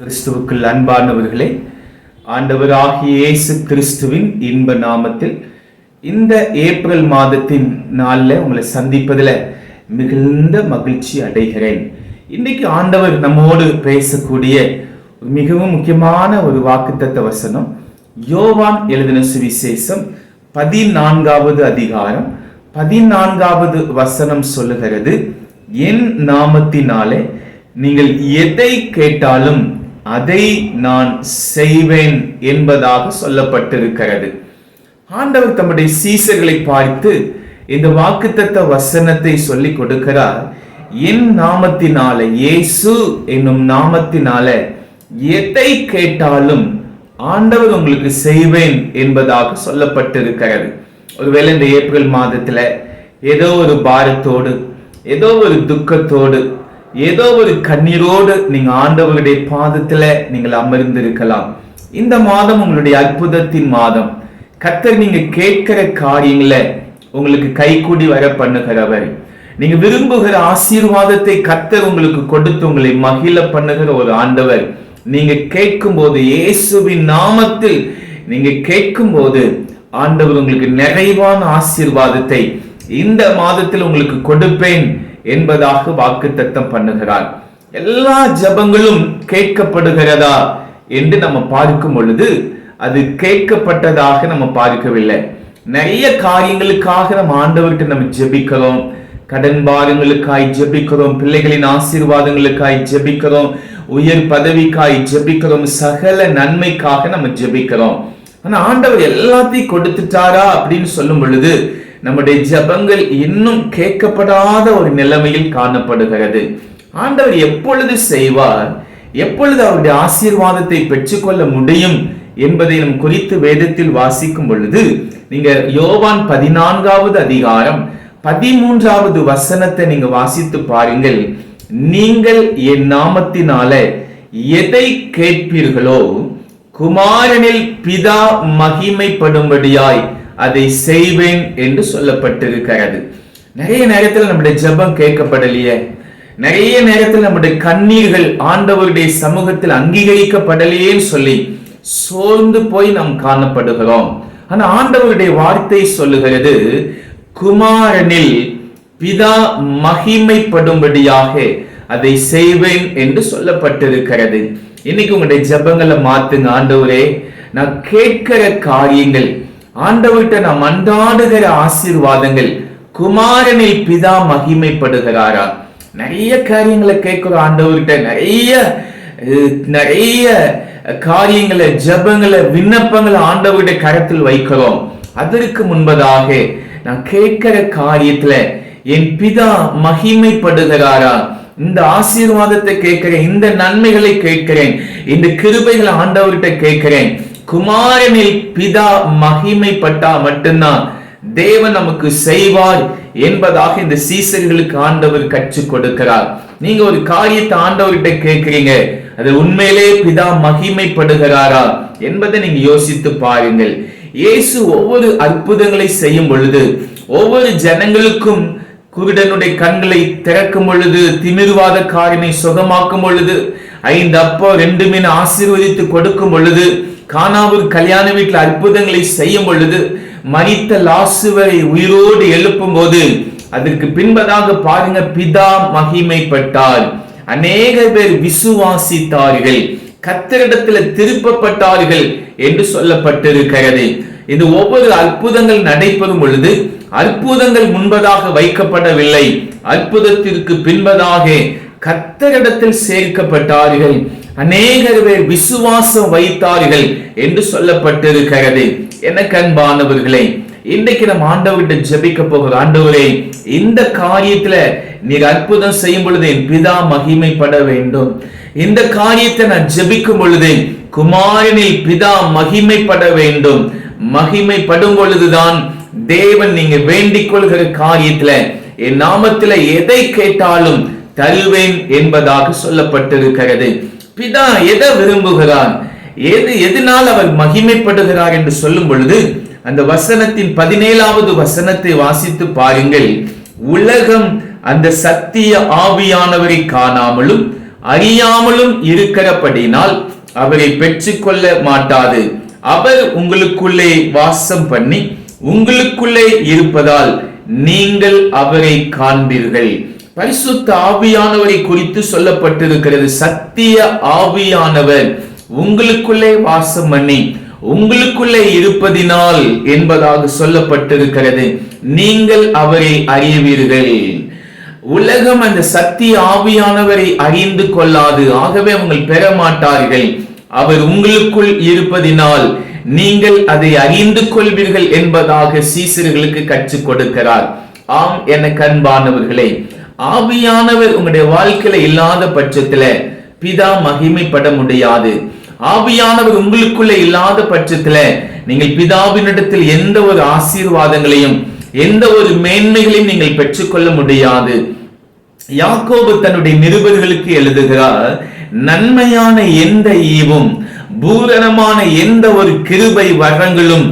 கிறிஸ்துவுக்குள் அன்பானவர்களே ஆண்டவராகிய இயேசு கிறிஸ்துவின் இன்ப நாமத்தில் இந்த ஏப்ரல் மாதத்தின் நாளில் உங்களை சந்திப்பதில் மிகுந்த மகிழ்ச்சி அடைகிறேன். இன்னைக்கு ஆண்டவர் நம்மோடு பேசக்கூடிய மிகவும் முக்கியமான ஒரு வாக்குத்தத்த வசனம் யோவான் எழுதின சுவிசேஷம் பதினான்காவது அதிகாரம் பதினான்காவது வசனம் சொல்லுகிறது என் நாமத்தினாலே நீங்கள் எதை கேட்டாலும் அதை நான் செய்வேன் என்பதாக சொல்லப்பட்டிருக்கிறது. ஆண்டவர் தம்முடைய சீசர்களை பார்த்து இந்த வாக்குத்தத்த வசனத்தை சொல்லிக் கொடுக்கிறார். என் நாமத்தினால இயேசு என்னும் நாமத்தினால எதை கேட்டாலும் ஆண்டவர் உங்களுக்கு செய்வேன் என்பதாக சொல்லப்பட்டிருக்கிறது. ஒருவேளை இந்த ஏப்ரல் மாதத்துல ஏதோ ஒரு பாரத்தோடு ஏதோ ஒரு துக்கத்தோடு ஏதோ ஒரு கண்ணீரோடு நீங்க ஆண்டவருடைய பாதத்துல நீங்கள் அமர்ந்திருக்கலாம். இந்த மாதம் உங்களுடைய அற்புதத்தின் மாதம். கத்தர் நீங்க கேட்கிற காரியங்களை உங்களுக்கு கைகூடி வர பண்ணுகிறவர் நீங்க விரும்புகிற ஆசீர்வாதத்தை கத்தர் உங்களுக்கு கொடுத்து உங்களை மகிழ பண்ணுகிற ஒரு ஆண்டவர். நீங்க கேட்கும் போது இயேசுவின் நாமத்தில் நீங்க கேட்கும் போது ஆண்டவர் உங்களுக்கு நிறைவான ஆசீர்வாதத்தை இந்த மாதத்தில் உங்களுக்கு கொடுப்பேன். என்பதாக வாக்கு தத்தம் பண்ணுகிறார். எல்லா ஜபங்களும் கேட்கப்படுகிறதா என்று நம்ம பார்க்கும் பொழுது அது கேட்கப்பட்டதாக நம்ம பார்க்கவில்லை. நிறைய காரியங்களுக்காக நம்ம ஆண்டவர்கிட்ட நம்ம ஜெபிக்கிறோம். கடன் பாரங்களுக்காய் ஜெபிக்கிறோம். பிள்ளைகளின் ஆசீர்வாதங்களுக்காய் ஜெபிக்கிறோம். உயர் பதவிக்காய் ஜெபிக்கிறோம். சகல நன்மைக்காக நம்ம ஜெபிக்கிறோம். ஆனா ஆண்டவர் எல்லாத்தையும் கொடுத்துட்டாரா அப்படின்னு சொல்லும் பொழுது நம்முடைய ஜபங்கள் இன்னும் கேட்கப்படாத ஒரு நிலைமையில் காணப்படுகிறது. ஆண்டவர் எப்பொழுது செய்வார்? எப்பொழுது அவருடைய ஆசீர்வாதத்தை பெற்றுக்கொள்ள முடியும் என்பதை நம் குறித்து வேதத்தில் வாசிக்கும் பொழுது நீங்க யோவான் பதினான்காவது அதிகாரம் பதிமூன்றாவது வசனத்தை நீங்க வாசித்து பாருங்கள். நீங்கள் என் நாமத்தினால எதை கேட்பீர்களோ குமாரனில் பிதா மகிமைப்படும்படியாய் அதை செய்வேன் என்று சொல்லப்பட்டிருக்கிறது. நிறைய நேரத்தில் நம்முடைய ஜெபம் கேட்கப்படலையே. நிறைய நேரத்தில் நம்முடைய கண்ணீர்கள் ஆண்டவருடைய சமூகத்தில் அங்கீகரிக்கப்படலையேன்னு சொல்லி சோர்ந்து போய் நாம் காணப்படுகிறோம். ஆனா ஆண்டவருடைய வார்த்தை சொல்லுகிறது குமாரனில் பிதா மகிமைப்படும்படியாக அதை செய்வேன் என்று சொல்லப்பட்டிருக்கிறது. இன்னைக்கு உங்களுடைய ஜெபங்களை மாத்துங்க ஆண்டவரே. நான் கேட்கிற காரியங்கள் ஆண்டவர்கிட்ட நாம் அன்றாடுகிற ஆசீர்வாதங்கள் குமாரனில் பிதா மகிமைப்படுகிறாரா? நிறைய காரியங்களை கேட்கிற ஆண்டவர்கிட்ட நிறைய நிறைய காரியங்களை ஜெபங்களை விண்ணப்பங்களை ஆண்டவருடைய கரத்தில் வைக்கிறோம். அதற்கு முன்பதாக நான் கேட்கிற காரியத்துல என் பிதா மகிமைப்படுகிறாரா? இந்த ஆசீர்வாதத்தை கேட்கிறேன் இந்த நன்மைகளை கேட்கிறேன். இந்த கிருபைகளை ஆண்டவர்கிட்ட கேட்கிறேன். குமாரனில் பிதா மகிமைப்பட்டா மட்டும்தான். தேவன் நமக்கு செய்வார் என்பதாக இந்த சீசர்களுக்கு ஆண்டவர் கற்றுக் கொடுக்கிறார். நீங்க ஒரு காரியத்தை ஆண்டவர்கிட்ட கேட்கிறீங்க அது உண்மையிலே பிதா மகிமைப்படுகிறாரா என்பதை நீங்க யோசித்து பாருங்கள். இயேசு ஒவ்வொரு அற்புதங்களை செய்யும் பொழுது ஒவ்வொரு ஜனங்களுக்கும் குருடனுடைய கண்களை திறக்கும் பொழுது திமிர்வாத காரினை சுகமாக்கும் பொழுது ஐந்து அப்போ ரெண்டு மீன் ஆசீர்வதித்து கொடுக்கும் பொழுது கானாவூர் கல்யாண வீட்டில் அற்புதங்களை செய்யும் பொழுது மரித்த லாசுவரை உயிரோடு எழுப்பும் போது அதற்கு பின்பதாக பாருங்க பிதா மகிமைப்பட்டார். அநேக பேர் விசுவாசித்தார்கள். கத்தரிடத்தில் திருப்பப்பட்டார்கள் என்று சொல்லப்பட்டிருக்கிறது. இந்த ஒவ்வொரு அற்புதங்கள் நடைபெறும் பொழுது அற்புதங்கள் முன்பதாக வைக்கப்படவில்லை. அற்புதத்திற்கு பின்பதாக கத்தரிடத்தில் சேர்க்கப்பட்டார்கள். அநேகர் பேர் விசுவாசம் வைத்தார்கள் என்று சொல்லப்பட்டிருக்கிறது. என கண்பானவர்களை இன்றைக்கு நம்ம ஆண்டவர்கிட்ட ஜெபிக்க போகிற ஆண்டவரே இந்த காரியத்துல நீர் அற்புதம் செய்யும் பொழுது என் பிதா மகிமைப்பட வேண்டும். இந்த காரியத்தை நான் ஜெபிக்கும் பொழுது குமாரனில் பிதா மகிமைப்பட வேண்டும். மகிமைப்படும் பொழுதுதான் தேவன் நீங்க வேண்டிக் கொள்கிற காரியத்துல என் நாமத்துல எதை கேட்டாலும் தருவேன் என்பதாக சொல்லப்பட்டிருக்கிறது. பிதா எதை விரும்புகிறார்? எது எதனால் அவர் மகிமைப்படுகிறார் என்று சொல்லும் பொழுது அந்த வசனத்தின் பதினேழாவது வசனத்தை வாசித்து பாருங்கள். உலகம் அந்த சத்திய ஆவியானவரை காணாமலும் அறியாமலும் இருக்கிறபடினால் அவரை பெற்றுக்கொள்ள மாட்டாது. அவர் உங்களுக்குள்ளே வாசம் பண்ணி உங்களுக்குள்ளே இருப்பதால் நீங்கள் அவரை காண்பீர்கள். பரிசுத்த ஆவியானவரை குறித்து சொல்லப்பட்டிருக்கிறது. சத்திய ஆவியானவர் உங்களுக்குள்ளே வாசம் பண்ணி உங்களுக்குள்ளே இருப்பதினால் என்பதாக சொல்லப்பட்டிருக்கிறது. நீங்கள் அவரை அறிவீர்கள் உலகம் அந்த சத்திய ஆவியானவரை அறிந்து கொள்ளாது. ஆகவே அவங்கள் பெற மாட்டார்கள். அவர் உங்களுக்குள் இருப்பதினால் நீங்கள் அதை அறிந்து கொள்வீர்கள் என்பதாக சீசர்களுக்கு கற்றுக் கொடுக்கிறார். ஆம் என கண்பானவர்களே ஆவியானவர் உங்களுடைய வாழ்க்கையில இல்லாத பட்சத்துல பிதா மகிமைப்பட முடியாது. ஆவியானவர் உங்களுக்குள்ள இல்லாத பட்சத்துல நீங்கள் பிதாவினிடத்தில் எந்த ஒரு ஆசீர்வாதங்களையும் எந்த ஒரு மேன்மைகளையும் நீங்கள் பெற்றுக்கொள்ள முடியாது. யாக்கோபு தன்னுடைய நிருபர்களுக்கு எழுதுகிறார் நன்மையான எந்த ஈவும் பூரணமான எந்த ஒரு கிருபை வரங்களும்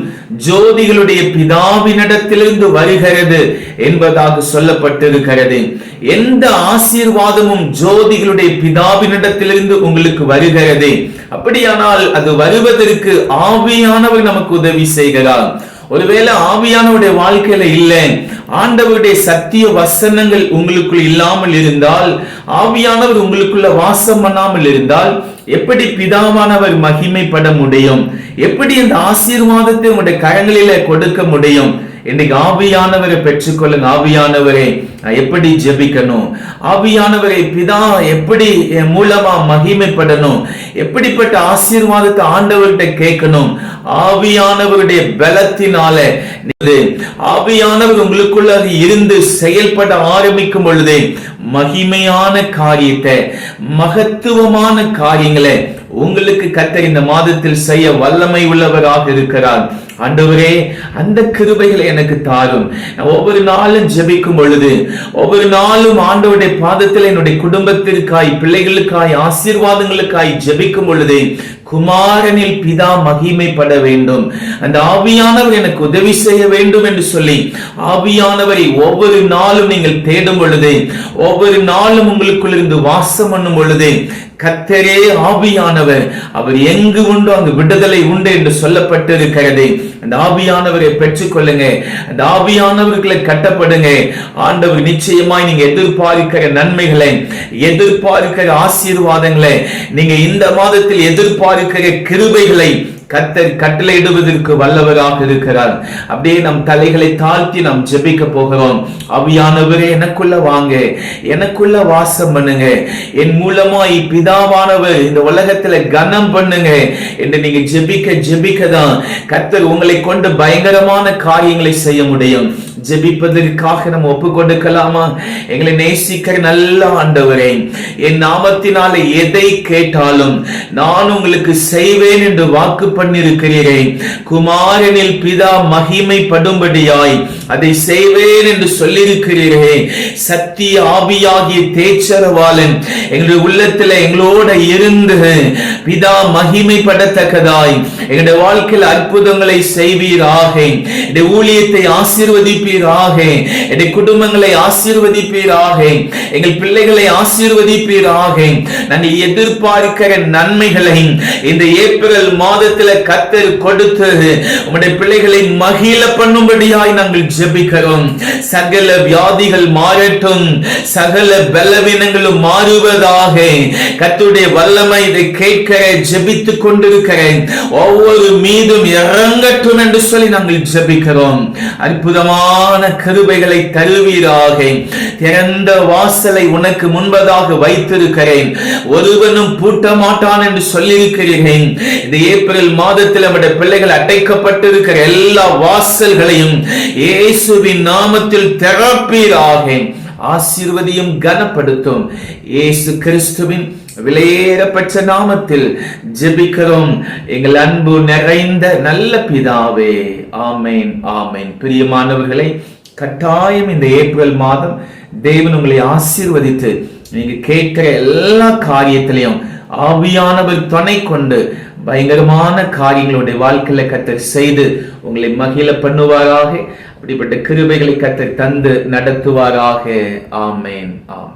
ஜோதிகளுடைய பிதாவினிடத்திலிருந்து வருகிறது என்பதாக சொல்லப்பட்டிருக்கிறது. எந்த ஆசீர்வாதமும் ஜோதிகளுடைய பிதாவினிடத்திலிருந்து உங்களுக்கு வருகிறது? அப்படியானால் அது வருவதற்கு ஆவியானவர் நமக்கு உதவி செய்கிறார். ஒருவேளை ஆவியானவருடைய வாழ்க்கையில இல்லை ஆண்டவருடைய சத்திய வசனங்கள் உங்களுக்குள் இல்லாமல் இருந்தால் ஆவியானவர் உங்களுக்குள்ள வாசம் பண்ணாமல் இருந்தால் எப்படி பிதாவானவர் மகிமைப்பட முடியும்? எப்படி இந்த ஆசீர்வாதத்தை உங்களுடைய கரங்களில கொடுக்க முடியும்? இன்னைக்கு ஆவியானவரை பெற்றுக்கொள்ளுங்க. ஆவியானவரை எப்படி ஜெபிக்கணும்? ஆவியானவரை பிதா எப்படி மூலமா மகிமைப்படணும்? எப்படிப்பட்ட ஆசீர்வாதத்தை ஆண்டவர்கிட்ட கேட்கணும்? ஆவியானவருடைய பலத்தினால ஆவியானவர் உங்களுக்குள்ள இருந்து செயல்பட ஆரம்பிக்கும் பொழுது மகிமையான காரியத்தை மகத்துவமான காரியங்களை உங்களுக்கு கத்த இந்த மாதத்தில் செய்ய வல்லமை உள்ளவராக இருக்கிறார். ஆண்டவரே அந்த கிருபைகளை எனக்கு தாரும். ஒவ்வொரு நாளும் ஜெபிக்கும் பொழுது ஒவ்வொரு நாளும் ஆண்டவருடைய பாதத்தில் என்னுடைய குடும்பத்திற்காய் பிள்ளைகளுக்காய் ஆசீர்வாதங்களுக்காய் ஜெபிக்கும் பொழுது குமாரனில் பிதா மகிமைப்பட வேண்டும். அந்த ஆவியானவர் எனக்கு உதவி செய்ய வேண்டும் என்று சொல்லி ஆவியானவரை ஒவ்வொரு நாளும் நீங்கள் தேடும் பொழுது ஒவ்வொரு நாளும் உங்களுக்குள் இருந்து வாசம் பண்ணும் பொழுது கத்தரே ஆவியானவர். அவர் எங்கு உண்டோ அங்கு விடுதலை உண்டு என்று சொல்லப்பட்டிருக்கிறது. அந்த ஆவியானவரை பெற்றுக்கொள்ளுங்க. அந்த ஆவியானவர்களை கட்டப்படுங்க. ஆண்டவர் நிச்சயமாய் நீங்க எதிர்பார்க்கிற நன்மைகளை எதிர்பார்க்கிற ஆசீர்வாதங்களை நீங்க இந்த மாதத்தில் எதிர்பார்க்கிற கிருபைகளை கத்தர் கட்டளையிடுவதற்கு வல்லவராக இருக்கிறார். அப்படியே நம் தலைகளை தாழ்த்தி நாம் ஜெபிக்க போகிறோம். அவியானவரே எனக்குள்ள வாங்க. எனக்குள்ள வாசம் பண்ணுங்க. என் மூலமா பிதாவானவர் இந்த உலகத்துல கனம் பண்ணுங்க என்று நீங்க ஜெபிக்க ஜெபிக்க தான் கத்தர் உங்களை கொண்டு பயங்கரமான காரியங்களை செய்ய முடியும். ஜெபிப்பதற்காக நம்ம ஒப்பு கொடுக்கலாமா எங்களை நேசிக்கிற நல்ல ஆண்டவரே என் நாமத்தினால எதை கேட்டாலும் நான் உங்களுக்கு செய்வேன் என்று வாக்கு பண்ணிருக்கிறேன் குமாரனில் பிதா மகிமைப்படும்படியாய் அதை செய்வேன் என்று சொல்லியிருக்கிறீர்களே. சத்திய ஆவியாகிய தேச்சரவாளன் எங்களுடைய உள்ளத்துல எங்களோட இருந்து பிதா மகிமைப்படத்தக்கதாய். எங்களுடைய வாழ்க்கையில் அற்புதங்களை செய்வீராக. இந்த ஊழியத்தை ஆசீர்வதிப்பீராக. எங்களுடைய குடும்பங்களை ஆசீர்வதிப்பீராக. எங்கள் பிள்ளைகளை ஆசீர்வதிப்பீராக. நான் எதிர்பார்க்கிற நன்மைகளை இந்த ஏப்ரல் மாதத்துல கத்தர் கொடுத்து உங்களுடைய பிள்ளைகளை மகிழ பண்ணும்படியாய் நாங்கள் ஜெபிக்கிறோம். சகல வியாதிகள் மாறட்டும். சகல பலவீனங்களும் மாறுவதாக கத்துடைய வல்லமை இதை கேட்க ஜெபித்துக் கொண்டிருக்கிறேன். ஒவ்வொரு மீதும் இறங்கட்டும் என்று சொல்லி நாங்கள் ஜெபிக்கிறோம். அற்புதமான கருவைகளை தருவீராக. திறந்த வாசலை உனக்கு முன்பதாக வைத்திருக்கிறேன். ஒருவனும் பூட்ட மாட்டான் என்று சொல்லியிருக்கிறேன். இந்த ஏப்ரல் மாதத்தில் நம்முடைய பிள்ளைகள் அடைக்கப்பட்டிருக்கிற எல்லா வாசல்களையும் இயேசுவின் நாமத்தில் திறப்பீராக. ஆசீர்வதியும் கனப்படுத்தும். இயேசு கிறிஸ்துவின் விலையேறப்பட்ட நாமத்தில் ஜெபிக்கிறோம். எங்கள் அன்பு நிறைந்த நல்ல பிதாவே ஆமேன் ஆமேன். பிரியமானவர்களை கட்டாயம் இந்த ஏப்ரல் மாதம் தேவன் உங்களை ஆசீர்வதித்து நீங்க கேட்கிற எல்லா காரியத்திலையும் ஆவியானவர் துணை கொண்டு பயங்கரமான காரியங்களுடைய வாழ்க்கையில கத்தர் செய்து உங்களை மகிழ பண்ணுவாராக. அப்படிப்பட்ட கிருபைகளை கத்தர் தந்து நடத்துவாராக. ஆமேன். ஆம்